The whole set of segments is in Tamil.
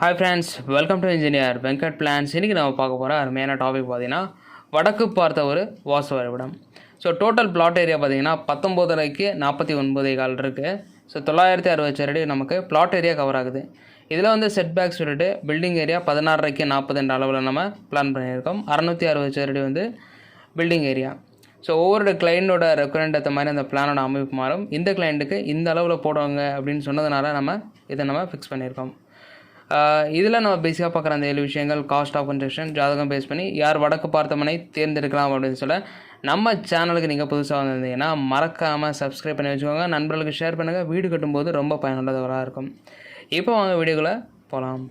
Hi friends welcome to engineer Venkat plans இன்றைக்கி நம்ம பார்க்க போகிற அருமையான டாபிக் பார்த்தீங்கன்னா வடக்கு பார்த்த ஒரு வாசு வரைபடம். ஸோ டோட்டல் பிளாட் ஏரியா பார்த்தீங்கன்னா பத்தொம்போதரைக்கு நாற்பத்தி ஒன்பதே கால் இருக்குது ஸோ தொள்ளாயிரத்தி அறுபது சரடி நமக்கு பிளாட் ஏரியா கவர் ஆகுது. இதில் வந்து செட் பேக் சொல்லிட்டு பில்டிங் ஏரியா பதினாறரைக்கு நாற்பதுன்ற அளவில் நம்ம பிளான் பண்ணியிருக்கோம். அறநூற்றி அறுபது சரடி வந்து பில்டிங் ஏரியா ஸோ ஒவ்வொரு கிளைண்ட்டோட ரெக்குவயர்மெண்ட் ஏற்ற மாதிரி அந்த பிளானோட அமைப்பு மாறும். இந்த கிளைண்ட்டுக்கு இந்த அளவில் போடுவாங்க அப்படின்னு சொன்னதுனால நம்ம இதை நம்ம ஃபிக்ஸ் பண்ணியிருக்கோம். இதில் நம்ம பேசிக்காக பார்க்குற அந்த ஏழு விஷயங்கள் காஸ்ட் ஆஃப் கன்ஸ்ட்ரக்ஷன் ஜாதகம் பேஸ் பண்ணி யார் வடக்கு பார்த்தமனை தேர்ந்தெடுக்கலாம் அப்படின்னு சொல்ல நம்ம சேனலுக்கு நீங்கள் புதுசாக வந்திருந்தீங்கன்னா மறக்காமல் சப்ஸ்கிரைப் பண்ணி வச்சுக்கோங்க. நண்பர்களுக்கு ஷேர் பண்ணுங்கள் வீடு கட்டும்போது ரொம்ப பயனுள்ளதாக இருக்கும். இப்போ வாங்க வீடியோக்குள்ளே போகலாம்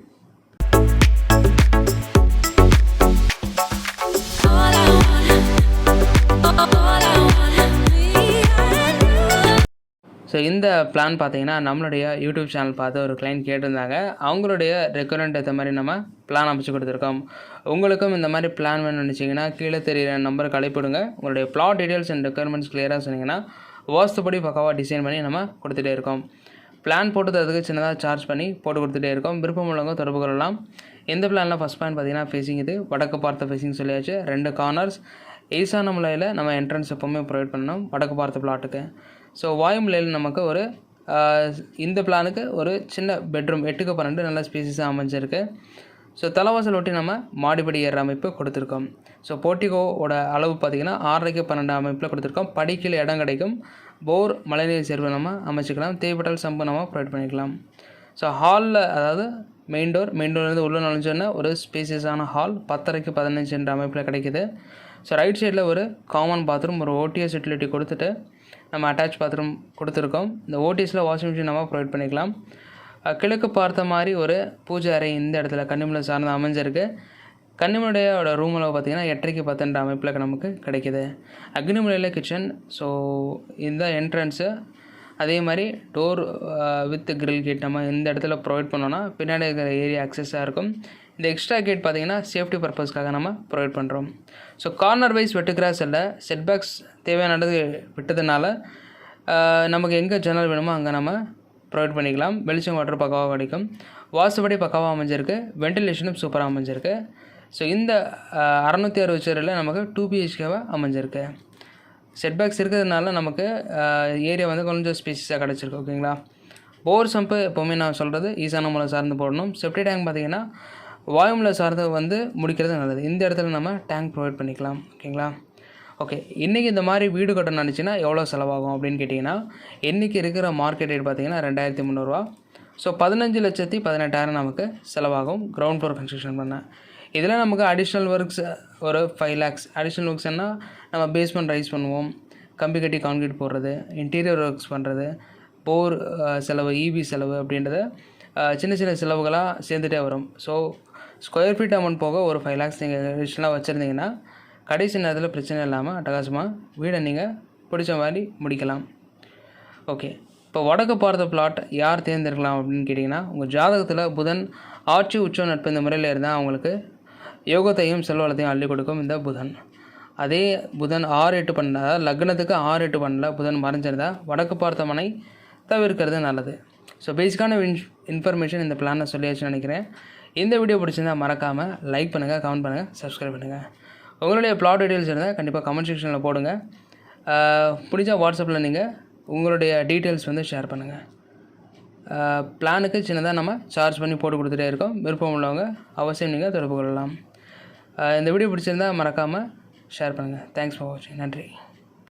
ஸோ இந்த பிளான் பார்த்தீங்கன்னா நம்மளுடைய யூடியூப் சேனல் பார்த்து ஒரு கிளைண்ட் கேட்டிருந்தாங்க. அவங்களுடைய ரெக்குவரண்ட் ஏற்ற மாதிரி நம்ம பிளான் அமைச்சு கொடுத்துருக்கோம். உங்களுக்கும் இந்த மாதிரி பிளான் வேணும்னு நினச்சிங்கன்னா கீழே தெரியிற நம்பருக்கு அழைப்பிடுங்க உங்களுடைய பிளாட் டீட்டெயில்ஸ் அண்ட் ரெக்குயர்மெண்ட்ஸ் கிளியராக சொன்னீங்கன்னா வாஸ்துப்படி பக்காவாக டிசைன் பண்ணி நம்ம கொடுத்துட்டே இருக்கோம். பிளான் போட்டு தரதுக்கு சின்னதாக சார்ஜ் பண்ணி போட்டு கொடுத்துட்டே இருக்கோம். விருப்பம் உள்ளவங்க தொடர்பு கொள்ளலாம். எந்த பிளானில் ஃபஸ்ட் பிளான் பார்த்தீங்கன்னா ஃபேஸிங் இது வடக்கு பார்த்த ஃபேஸிங் சொல்லியாச்சு. ரெண்டு கார்னர்ஸ் ஈசான முலையில் நம்ம என்ட்ரன்ஸ் எப்போவுமே ப்ரொவைட் பண்ணணும். வடக்கு பார்த்த பிளாட்டுக்கு ஸோ வாயுமலையில் நமக்கு ஒரு இந்த பிளானுக்கு ஒரு சின்ன பெட்ரூம் எட்டுக்கு பன்னெண்டு நல்ல ஸ்பேசிஸாக அமைஞ்சிருக்கு. ஸோ தலைவாசல் ஒட்டி நம்ம மாடிப்படி ஏற அமைப்பு கொடுத்துருக்கோம். ஸோ போர்ட்டிகோவோட அளவு பார்த்திங்கன்னா ஆறரைக்கு பன்னெண்டு அமைப்பில் கொடுத்துருக்கோம். படிக்கீழ் இடம் கிடைக்கும். போர் மழைநீர் சேர்வு நம்ம அமைச்சிக்கலாம். தேவைப்பட்டால் சம்பு நம்ம ப்ரொவைட் பண்ணிக்கலாம். ஸோ ஹாலில் அதாவது மெயின் டோர் மெயின் டோர்லேருந்து உள்ளே நுழைஞ்சோன்னா ஒரு ஸ்பேசியஸான ஹால் பத்தரைக்கு பதினஞ்சுன்ற அமைப்பில் கிடைக்குது. ஸோ ரைட் சைடில் ஒரு காமன் பாத்ரூம் ஒரு ஓடிஎஸ் யூட்டிலிட்டி கொடுத்துட்டு நம்ம அட்டாச் பாத்ரூம் கொடுத்துருக்கோம். இந்த ஓடிஎஸில் வாஷிங் மிஷின் நம்ம ப்ரொவைட் பண்ணிக்கலாம். கிழக்கு பார்த்த மாதிரி ஒரு பூஜை அறை இந்த இடத்துல கன்னிமலை சார்ந்து அமைஞ்சிருக்கு. கன்னிமலையோட ரூமில் பார்த்தீங்கன்னா எட்டரைக்கு பத்துன்ற அமைப்பில் நமக்கு கிடைக்கிது. அக்னிமலையில் கிச்சன் ஸோ இந்த என்ட்ரன்ஸு அதே மாதிரி டோர் வித் கிரில் கேட் நம்ம இந்த இடத்துல ப்ரொவைட் பண்ணோன்னா பின்னாடி இருக்கிற ஏரியா அக்சஸாக இருக்கும். இந்த எக்ஸ்ட்ரா கேட் பார்த்தீங்கன்னா சேஃப்டி பர்பஸ்க்காக நம்ம ப்ரொவைட் பண்ணுறோம் ஸோ கார்னர் வைஸ் வெட்டு கிராஸ் இல்லை செட்பேக்ஸ் தேவையானது விட்டதுனால நமக்கு எங்கே ஜன்னல் வேணுமோ அங்கே நம்ம ப்ரொவைட் பண்ணிக்கலாம். வெளிச்சம் வாட்டர் பக்காவாக கிடைக்கும் வாசுபடி பக்காவாக அமைஞ்சிருக்கு. வென்டிலேஷனும் சூப்பராக அமைஞ்சிருக்கு. ஸோ இந்த அறநூற்றி அறுபது சேரில் நமக்கு டூ பிஹெச்கேவாக அமைஞ்சிருக்கு. செட்பேக்ஸ் இருக்கிறதுனால நமக்கு ஏரியா வந்து கொஞ்சம் ஸ்பேசிஸாக கிடச்சிருக்கு ஓகேங்களா போர் சம்பு எப்போவுமே நான் சொல்கிறது ஈசான மூலம் சார்ந்து போடணும். செப்டி டேங்க் பார்த்தீங்கன்னா வாயுமில் சார்ந்து வந்து முடிக்கிறது நல்லது. இந்த இடத்துல நம்ம டேங்க் ப்ரொவைட் பண்ணிக்கலாம். ஓகேங்களா? ஓகே இன்றைக்கி இந்த மாதிரி வீடு கட்டணும் நினச்சின்னா எவ்வளோ செலவாகும் அப்படின்னு கேட்டிங்கன்னா இன்றைக்கி இருக்கிற மார்க்கெட் ரேட் பார்த்தீங்கன்னா ரெண்டாயிரத்தி முந்நூறுரூவா ஸோ பதினஞ்சு லட்சத்தி பதினெட்டாயிரம் நமக்கு செலவாகும் கிரவுண்ட் ஃப்ளோர் கன்ஸ்ட்ரக்ஷன் பண்ண. இதில் நமக்கு அடிஷ்னல் ஒர்க்ஸ் ஒரு ஃபைவ் லேக்ஸ் அடிஷ்னல் ஒர்க்ஸ்னால் நம்ம பேஸ்மெண்ட் ரைஸ் பண்ணுவோம். கம்பி கட்டி கான்கிரீட் போடுறது இன்டீரியர் ஒர்க்ஸ் பண்ணுறது போர் செலவு இபி செலவு அப்படின்றத சின்ன சின்ன செலவுகளாக சேர்ந்துட்டே வரும். ஸோ ஸ்கொயர் ஃபீட் அமௌண்ட் போக ஒரு ஃபைவ் லேக்ஸ் நீங்கள் அடிஷ்னலாக வச்சுருந்தீங்கன்னா கடைசி நேரத்தில் பிரச்சனை இல்லாமல் அட்டகாசமாக வீடை நீங்கள் பிடிச்ச மாதிரி முடிக்கலாம். ஓகே இப்போ வடக்கு பார்த்த பிளாட் யார் தேர்ந்தெடுக்கலாம் அப்படின்னு கேட்டிங்கன்னா உங்கள் ஜாதகத்தில் புதன் ஆட்சி உச்சம் நட்பு இந்த முறையில் இருந்தால் அவங்களுக்கு யோகத்தையும் செல்வளத்தையும் அள்ளி கொடுக்கும் இந்த புதன். அதே புதன் ஆறு எட்டு பண்ண அதாவது லக்னத்துக்கு ஆறு எட்டு பண்ணல புதன் மறைஞ்சிருந்தால் வடக்கு பார்த்த மனை தவிர்க்கிறது நல்லது. ஸோ பேசிக்கான இன் இன்ஃபர்மேஷன் இந்த பிளானை சொல்லியாச்சுன்னு நினைக்கிறேன். இந்த வீடியோ பிடிச்சிருந்தா மறக்காமல் லைக் பண்ணுங்கள் கமெண்ட் பண்ணுங்கள் சப்ஸ்கிரைப் பண்ணுங்கள் உங்களுடைய ப்ளாட் டீட்டெயில்ஸ் இருந்தால் கண்டிப்பாக கமெண்ட் செக்ஷனில் போடுங்க. பிடிச்சா வாட்ஸ்அப்பில் நீங்கள் உங்களுடைய டீட்டெயில்ஸ் வந்து ஷேர் பண்ணுங்கள் பிளானுக்கு சின்னதாக நம்ம சார்ஜ் பண்ணி போட்டு கொடுத்துட்டே இருக்கோம். விருப்பம் உள்ளவங்க அவசியம் நீங்கள் தொடர்பு கொள்ளலாம். இந்த வீடியோ பிடிச்சிருந்தா மறக்காமல் ஷேர் பண்ணுங்கள் தேங்க்ஸ் ஃபார் வாட்சிங் நன்றி.